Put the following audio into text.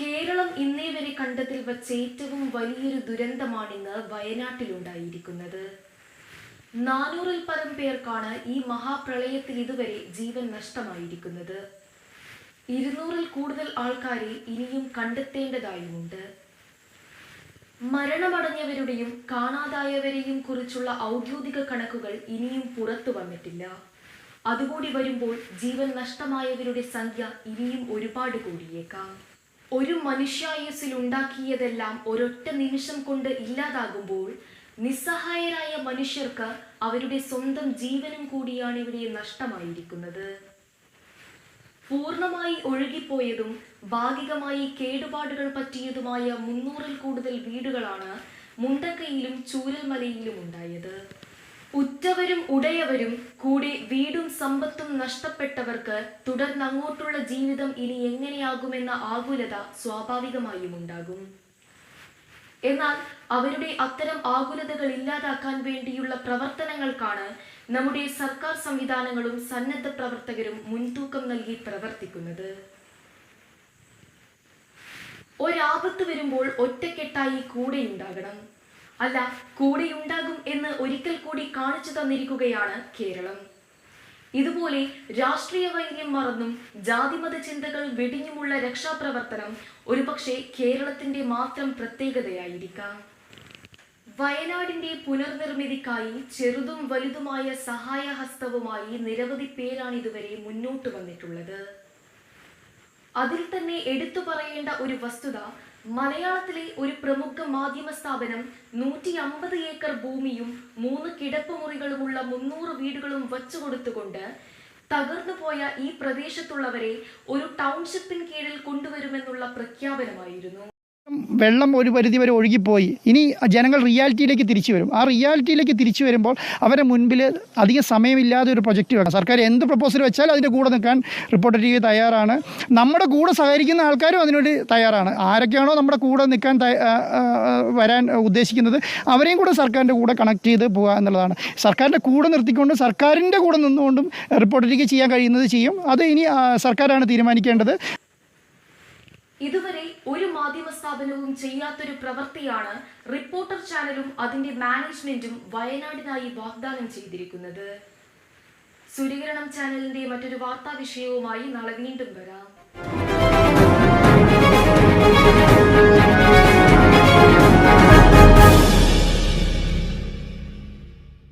കേരളം ഇന്നേ വരെ കണ്ടതിൽ വച്ച് ഏറ്റവും വലിയൊരു ദുരന്തമാണിന്ന് വയനാട്ടിലുണ്ടായിരിക്കുന്നത്. നാനൂറിൽ പരം പേർക്കാണ് ഈ മഹാപ്രളയത്തിൽ ഇതുവരെ ജീവൻ നഷ്ടമായിരിക്കുന്നത്. ഇരുന്നൂറിൽ കൂടുതൽ ആൾക്കാരെ ഇനിയും കണ്ടെത്തേണ്ടതായുമുണ്ട്. മരണമടഞ്ഞവരുടെയും കാണാതായവരെയും കുറിച്ചുള്ള ഔദ്യോഗിക കണക്കുകൾ ഇനിയും പുറത്തു വന്നിട്ടില്ല. അതുകൂടി വരുമ്പോൾ ജീവൻ നഷ്ടമായവരുടെ സംഖ്യ ഇനിയും ഒരുപാട് കൂടിയേക്കാം. ഒരു മനുഷ്യായുസിൽ ഉണ്ടാക്കിയതെല്ലാം ഒരൊറ്റ നിമിഷം കൊണ്ട് ഇല്ലാതാകുമ്പോൾ നിസ്സഹായരായ മനുഷ്യർക്ക് അവരുടെ സ്വന്തം ജീവനും കൂടിയാണ് ഇവിടെ നഷ്ടമായിരിക്കുന്നത്. പൂർണമായി ഒഴുകിപ്പോയതും ഭാഗികമായി കേടുപാടുകൾ പറ്റിയതുമായ മുന്നൂറിൽ കൂടുതൽ വീടുകളാണ് മുണ്ടക്കയിലും ചൂരൽമലയിലും ഉണ്ടായത്. ഉറ്റവരും ഉടയവരും കൂടെ വീടും സമ്പത്തും നഷ്ടപ്പെട്ടവർക്ക് തുടർന്ന് അങ്ങോട്ടുള്ള ജീവിതം ഇനി എങ്ങനെയാകുമെന്ന ആകുലത സ്വാഭാവികമായും ഉണ്ടാകും. എന്നാൽ അവരുടെ അത്തരം ആകുലതകൾ ഇല്ലാതാക്കാൻ വേണ്ടിയുള്ള പ്രവർത്തനങ്ങൾക്കാണ് നമ്മുടെ സർക്കാർ സംവിധാനങ്ങളും സന്നദ്ധ പ്രവർത്തകരും മുൻതൂക്കം നൽകി പ്രവർത്തിക്കുന്നത്. ഒരാപത്ത് വരുമ്പോൾ ഒറ്റക്കെട്ടായി കൂടെയുണ്ടാകണം അല്ല കൂടെയുണ്ടാകും എന്ന് ഒരിക്കൽ കൂടി കാണിച്ചു തന്നിരിക്കുകയാണ് കേരളം. ഇതുപോലെ രാഷ്ട്രീയ വൈര്യം മറന്നും ജാതിമത ചിന്തകൾ വെടിഞ്ഞുമുള്ള രക്ഷാപ്രവർത്തനം ഒരുപക്ഷെ കേരളത്തിന്റെ മാത്രം പ്രത്യേകതയായിരിക്കാം. വയനാടിന്റെ പുനർനിർമ്മിതിക്കായി ചെറുതും വലുതുമായ സഹായഹസ്തവുമായി നിരവധി പേരാണ് ഇതുവരെ മുന്നോട്ട് വന്നിട്ടുള്ളത്. അതിൽ തന്നെ എടുത്തു പറയേണ്ട ഒരു വസ്തുത മലയാളത്തിലെ ഒരു പ്രമുഖ മാധ്യമ സ്ഥാപനം നൂറ്റി അമ്പത് ഏക്കർ ഭൂമിയും മൂന്ന് കിടപ്പുമുറികളുമുള്ള മുന്നൂറ് വീടുകളും വച്ചുകൊടുത്തുകൊണ്ട് തകർന്നു പോയ ഈ പ്രദേശത്തുള്ളവരെ ഒരു ടൗൺഷിപ്പിൻ കീഴിൽ കൊണ്ടുവരുമെന്നുള്ള പ്രഖ്യാപനമായിരുന്നു. വെള്ളം ഒരു പരിധി വരെ ഒഴുകിപ്പോയി. ഇനി ജനങ്ങൾ റിയാലിറ്റിയിലേക്ക് തിരിച്ചു വരും. ആ റിയാലിറ്റിയിലേക്ക് തിരിച്ചു വരുമ്പോൾ അവരെ മുൻപിൽ അധികം സമയമില്ലാതെ ഒരു പ്രൊജക്റ്റ് വേണം സർക്കാർ എന്ത് പ്രപ്പോസൽ വെച്ചാൽ അതിന്റെ കൂടെ നിൽക്കാൻ റിപ്പോർട്ടർ ടി തയ്യാറാണ്. നമ്മുടെ കൂടെ സഹകരിക്കുന്ന ആൾക്കാരും അതിനുവേണ്ടി തയ്യാറാണ്. ആരൊക്കെയാണോ നമ്മുടെ കൂടെ നിൽക്കാൻ വരാൻ ഉദ്ദേശിക്കുന്നത് അവരെയും കൂടെ സർക്കാരിന്റെ കൂടെ കണക്ട് ചെയ്ത് പോകുക എന്നുള്ളതാണ്. സർക്കാരിന്റെ കൂടെ നിർത്തിക്കൊണ്ട് സർക്കാരിന്റെ കൂടെ നിന്നുകൊണ്ടും റിപ്പോർട്ട് ടി വിക്ക് ചെയ്യാൻ കഴിയുന്നത് ചെയ്യും. അത് ഇനി സർക്കാരാണ് തീരുമാനിക്കേണ്ടത്. ഇതുവരെ ഒരു മാധ്യമ സ്ഥാപനവും ചെയ്യാത്തൊരു പ്രവൃത്തിയാണ് റിപ്പോർട്ടർ ചാനലും അതിന്റെ മാനേജ്മെന്റും വയനാടിനായി വാഗ്ദാനം ചെയ്തിരിക്കുന്നത്. സൂര്യകിരണം ചാനലിന്റെ മറ്റൊരു വാർത്താ വിഷയവുമായി നാളെ വീണ്ടും വരാം.